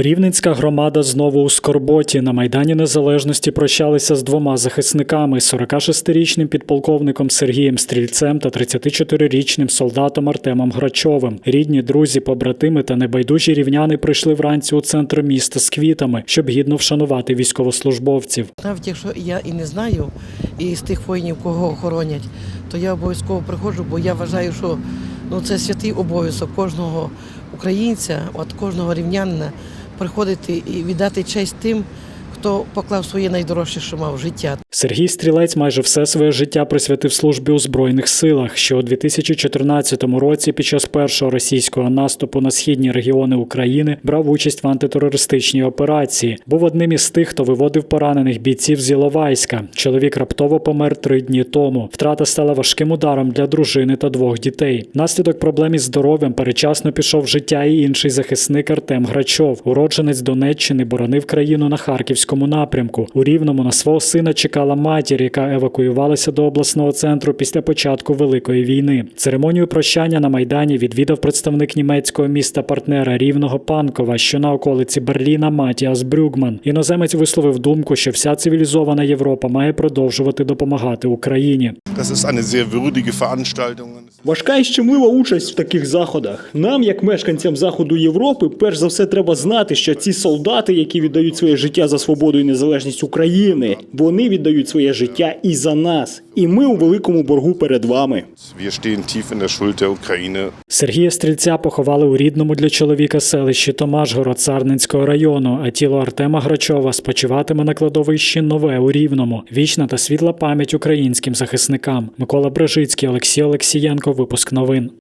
Рівненська громада знову у скорботі. На Майдані Незалежності прощалися з двома захисниками: 46-річним підполковником Сергієм Стрільцем та 34-річним солдатом Артемом Грачовим. Рідні, друзі, побратими та небайдужі рівняни прийшли вранці у центр міста з квітами, щоб гідно вшанувати військовослужбовців. Навіть якщо я і не знаю, і з тих воїнів, кого охоронять, то я обов'язково приходжу, бо я вважаю, що ну, це святий обов'язок кожного українця, от кожного рівнянина приходити і віддати честь тим, хто поклав своє найдорожче, що мав життя. Сергій Стрілець майже все своє життя присвятив службі у збройних силах. Ще у 2014 році, під час першого російського наступу на східні регіони України, брав участь в антитерористичній операції. Був одним із тих, хто виводив поранених бійців з Іловайська. Чоловік раптово помер три дні тому. Втрата стала важким ударом для дружини та двох дітей. Наслідок проблем із здоров'ям перечасно пішов життя і інший захисник Артем Грачов, уродженець Донеччини, боронив країну на харківському напрямку. У Рівному на свого сина чекала матір, яка евакуювалася до обласного центру після початку великої війни. Церемонію прощання на майдані відвідав представник німецького міста партнера Рівного Панкова, що на околиці Берліна Матіас Брюгман. Іноземець висловив думку, що вся цивілізована Європа має продовжувати допомагати Україні. Sehr würdige Veranstaltung. Важка і щемлива участь в таких заходах. Нам, як мешканцям заходу Європи, перш за все треба знати, що ці солдати, які віддають своє життя за свободу і незалежність України, вони віддають своє життя і за нас. І ми у великому боргу перед вами. Сергія Стрільця поховали у рідному для чоловіка селищі Томашгород Сарненського району, а тіло Артема Грачова спочиватиме на кладовищі Нове у Рівному. Вічна та світла пам'ять українським захисникам. Микола Брежицький, Олексій Олексієнко. Випуск новин.